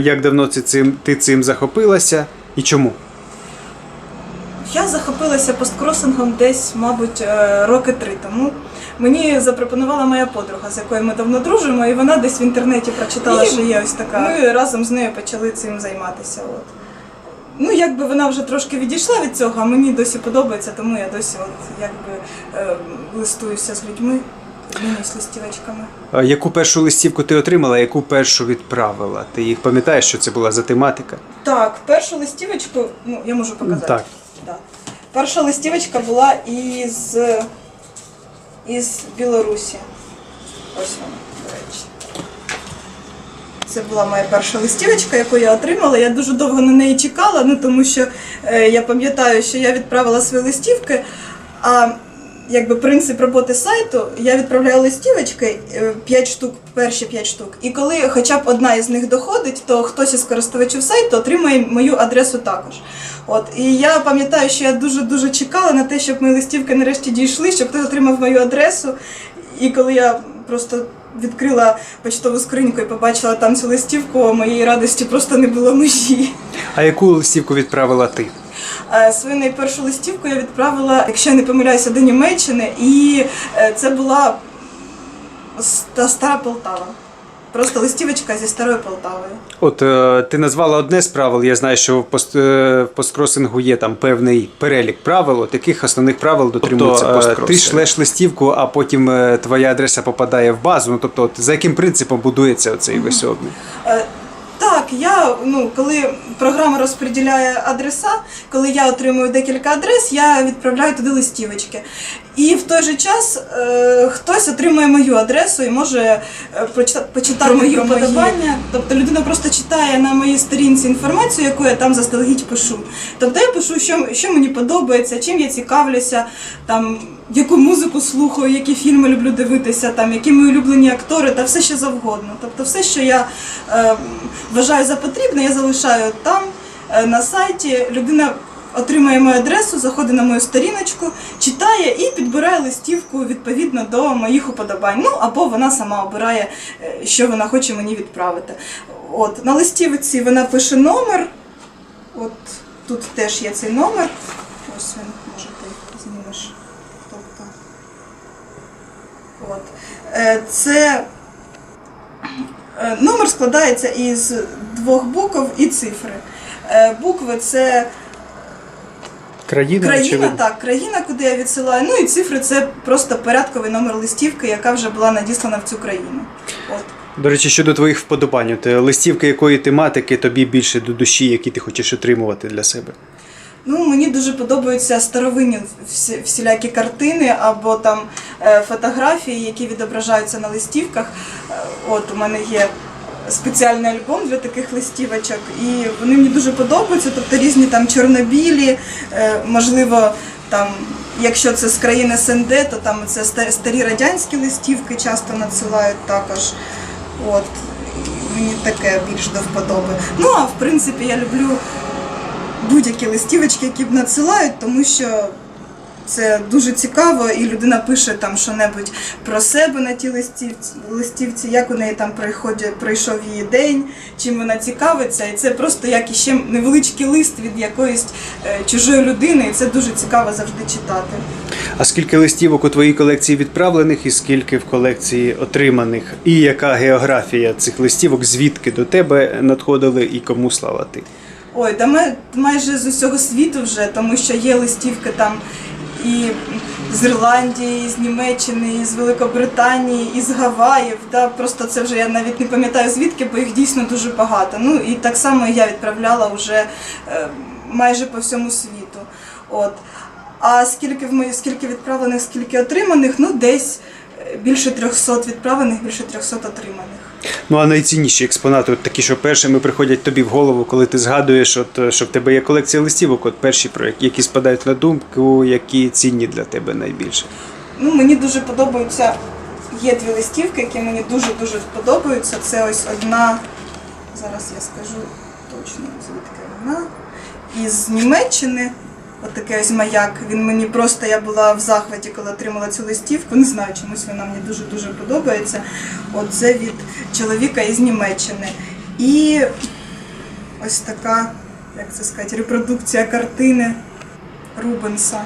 Як давно ти цим, ти цим захопилася і чому? Я захопилася посткросингом десь, мабуть, е, роки три тому. Мені запропонувала моя подруга, з якою ми давно дружимо, і вона десь в інтернеті прочитала, І що є ось така. Ми разом з нею почали цим займатися. От. Ну, якби вона вже трошки відійшла від цього, а мені досі подобається, тому я досі от, якби, е, листуюся з людьми, змінююсь листівочками. Яку першу листівку ти отримала, яку першу відправила? Ти їх пам'ятаєш, що це була за тематика? Так, першу листівочку, ну, я можу показати. Так. Да. Перша листівочка була із, із Білорусі. Ось вона, до речі. Це була моя перша листівочка, яку я отримала. Я дуже довго на неї чекала, ну тому що е, я пам'ятаю, що я відправила свої листівки. А якби принцип роботи сайту, я відправляю листівочки 5 штук, перші 5 штук. І коли хоча б одна із них доходить, то хтось із користувачів сайту отримує мою адресу також. От і я пам'ятаю, що я дуже дуже чекала на те, щоб мої листівки нарешті дійшли, щоб хтось отримав мою адресу. І коли я просто відкрила почтову скриньку і побачила там цю листівку, моєї радості просто не було межі. А яку листівку відправила ти? Е, Свою найпершу листівку я відправила, якщо я не помиляюся, до Німеччини, і е, це була ста- стара Полтава. Просто листівочка зі старою Полтавою. От е, ти назвала одне з правил. Я знаю, що в, пост, в посткросингу є там певний перелік правил, от яких основних правил дотримуються Тобто, посткросери. Ти шлеш листівку, а потім твоя адреса попадає в базу. Ну тобто, от, за яким принципом будується оцей весь обмін? Я ну коли програма розподіляє адреса, коли я отримую декілька адрес, я відправляю туди листівочки. І в той же час е, хтось отримує мою адресу і може е, прочита- почитати мої вподобання. Тобто людина просто читає на моїй сторінці інформацію, яку я там заздалегідь пишу. Тобто я пишу, що, що мені подобається, чим я цікавлюся, там яку музику слухаю, які фільми люблю дивитися, там які мої улюблені актори та все що завгодно. Тобто, все, що я е, вважаю за потрібне, я залишаю там е, на сайті. Людина отримує мою адресу, заходить на мою сторіночку, читає і підбирає листівку відповідно до моїх уподобань. Ну або вона сама обирає, е, що вона хоче мені відправити. От на листівці вона пише номер. От тут теж є цей номер. Ось він, може ти знімеш. Тобто. От. Е, Це е, номер складається із двох букв і цифри. Е, Букви це Країна, країна, так, країна, куди я відсилаю. Ну і цифри це просто порядковий номер листівки, яка вже була надіслана в цю країну. От. До речі, щодо твоїх вподобань, листівки якої тематики тобі більше до душі, які ти хочеш отримувати для себе? Ну, мені дуже подобаються старовинні всілякі картини або там е, фотографії, які відображаються на листівках. Е, От у мене є спеціальний альбом для таких листівочок, і вони мені дуже подобаються. Тобто різні там чорнобілі, е, можливо, там. Якщо це з країни СНД, то там це ста- старі радянські листівки часто надсилають також. От мені таке більш до вподоби. Ну а в принципі я люблю будь-які листівочки, які б надсилають, тому що це дуже цікаво, і людина пише там що-небудь про себе на тій листівці, листівці, як у неї там приходить, пройшов її день, чим вона цікавиться. І це просто як іще невеличкий лист від якоїсь е, чужої людини, і це дуже цікаво завжди читати. А скільки листівок у твоїй колекції відправлених і скільки в колекції отриманих? І яка географія цих листівок, звідки до тебе надходили і кому слала ти? Ой, та ми майже з усього світу вже, тому що є листівки там і з Ірландії, і з Німеччини, і з Великобританії, і з Гаваїв. Да, просто це вже я навіть не пам'ятаю звідки, бо їх дійсно дуже багато. Ну і так само я відправляла вже е, майже по всьому світу. От. А скільки в мої, скільки відправлених, скільки отриманих, ну десь е, більше 300 відправлених, більше 300 отриманих. Ну а найцінніші експонати, от такі, що першими приходять тобі в голову, коли ти згадуєш, от, е, що в тебе є колекція листівок, от перші про які- які спадають на думку, які цінні для тебе найбільше. Ну, мені дуже подобаються. Є дві листівки, які мені дуже-дуже подобаються. Це ось одна, зараз я скажу точно звідки вона. Із Німеччини. Отакий ось маяк. Він мені просто я була в захваті, коли отримала цю листівку. Не знаю, чомусь вона мені дуже-дуже подобається. Оце від чоловіка із Німеччини. І ось така, як це сказати, репродукція картини Рубенса.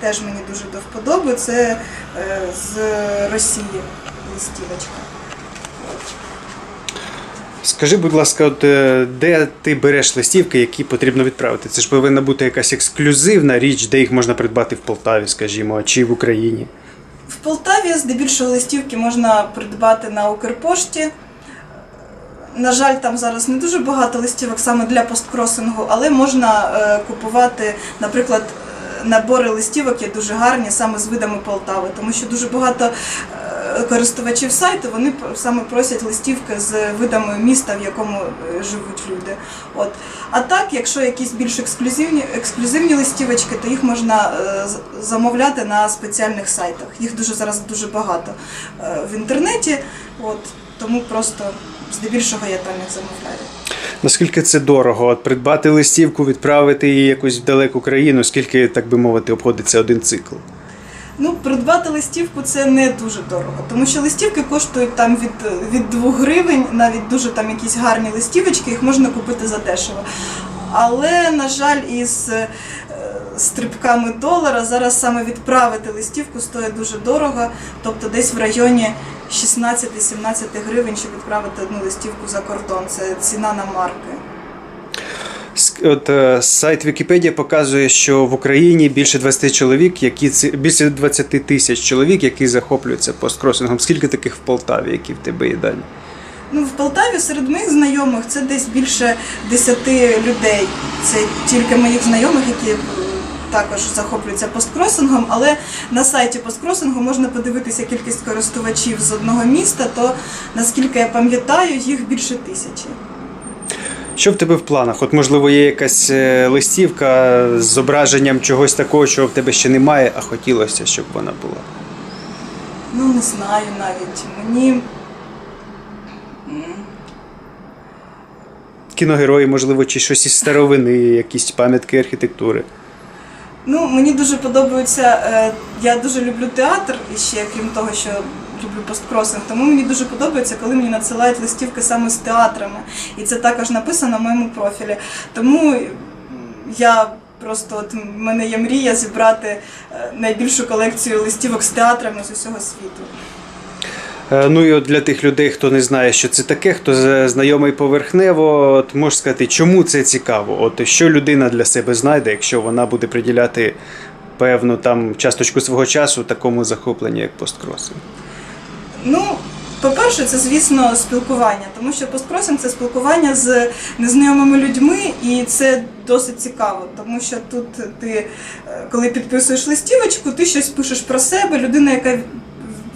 Теж мені дуже до вподоби. Це е, з Росії листівочка. Скажи, будь ласка, от е, де ти береш листівки, які потрібно відправити? Це ж повинна бути якась ексклюзивна річ, де їх можна придбати в Полтаві, скажімо, чи в Україні. В Полтаві здебільшого листівки можна придбати на Укрпошті. На жаль, там зараз не дуже багато листівок саме для посткросингу, але можна е, купувати, наприклад, е, набори листівок є дуже гарні саме з видами Полтави, тому що дуже багато користувачів сайту вони саме просять листівки з видами міста, в якому е, живуть люди. От. А так, якщо якісь більш ексклюзивні, ексклюзивні листівочки, то їх можна е, замовляти на спеціальних сайтах. Їх дуже зараз дуже багато е, в інтернеті. От, тому просто здебільшого я там їх замовляю. Наскільки це дорого? От придбати листівку, відправити її якусь в далеку країну, скільки, так би мовити, обходиться один цикл? Ну, придбати листівку це не дуже дорого, тому що листівки коштують там від, від 2 гривень, навіть дуже там якісь гарні листівочки, їх можна купити за дешево. Але, на жаль, із е, стрибками долара зараз саме відправити листівку стоїть дуже дорого, тобто десь в районі 16-17 гривень, щоб відправити одну листівку за кордон. Це ціна на марки. От е, сайт Вікіпедія показує, що в Україні більше 20 чоловік, які більше 20 тисяч чоловік, які захоплюються посткросингом. Скільки таких в Полтаві, які в тебе є дані? Ну, в Полтаві серед моїх знайомих це десь більше 10 людей. Це тільки моїх знайомих, які е, також захоплюються посткросингом, але на сайті посткросингу можна подивитися кількість користувачів з одного міста, то наскільки я пам'ятаю, їх більше тисячі. Що в тебе в планах? От, можливо, є якась е, листівка з зображенням чогось такого, чого в тебе ще немає, а хотілося, щоб вона була. Ну, не знаю навіть. Мені Кіногерої, можливо, чи щось із старовини, якісь пам'ятки архітектури. Ну, мені дуже подобається. е, Я дуже люблю театр, і ще крім того, що люблю посткросинг, тому мені дуже подобається, коли мені надсилають листівки саме з театрами. І це також написано в моєму профілі. Тому я просто от в мене є мрія зібрати е, найбільшу колекцію листівок з театрами з усього світу. Е, Ну і от для тих людей, хто не знає, що це таке, хто знайомий поверхнево, от можеш сказати, чому це цікаво? От що людина для себе знайде, якщо вона буде приділяти певну там часточку свого часу такому захопленню, як посткросинг? Ну, по-перше, це, звісно, спілкування, тому що посткросинг це спілкування з незнайомими людьми, і це досить цікаво, тому що тут ти, е, коли підписуєш листівочку, ти щось пишеш про себе, людина, яка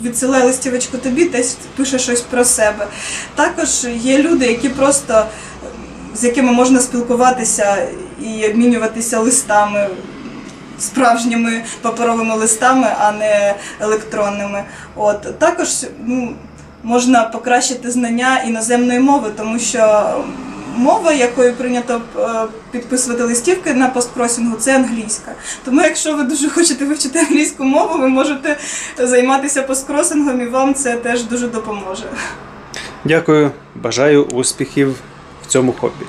відсилає листівочку тобі, десь пише щось про себе. Також є люди, які просто з якими можна спілкуватися і обмінюватися листами. Справжніми паперовими листами, а не електронними. От також ну, можна покращити знання іноземної мови, тому що мова, якою прийнято е, підписувати листівки на посткросінгу, це англійська. Тому, якщо ви дуже хочете вивчити англійську мову, ви можете займатися посткросингом, і вам це теж дуже допоможе. Дякую, бажаю успіхів в цьому хобі.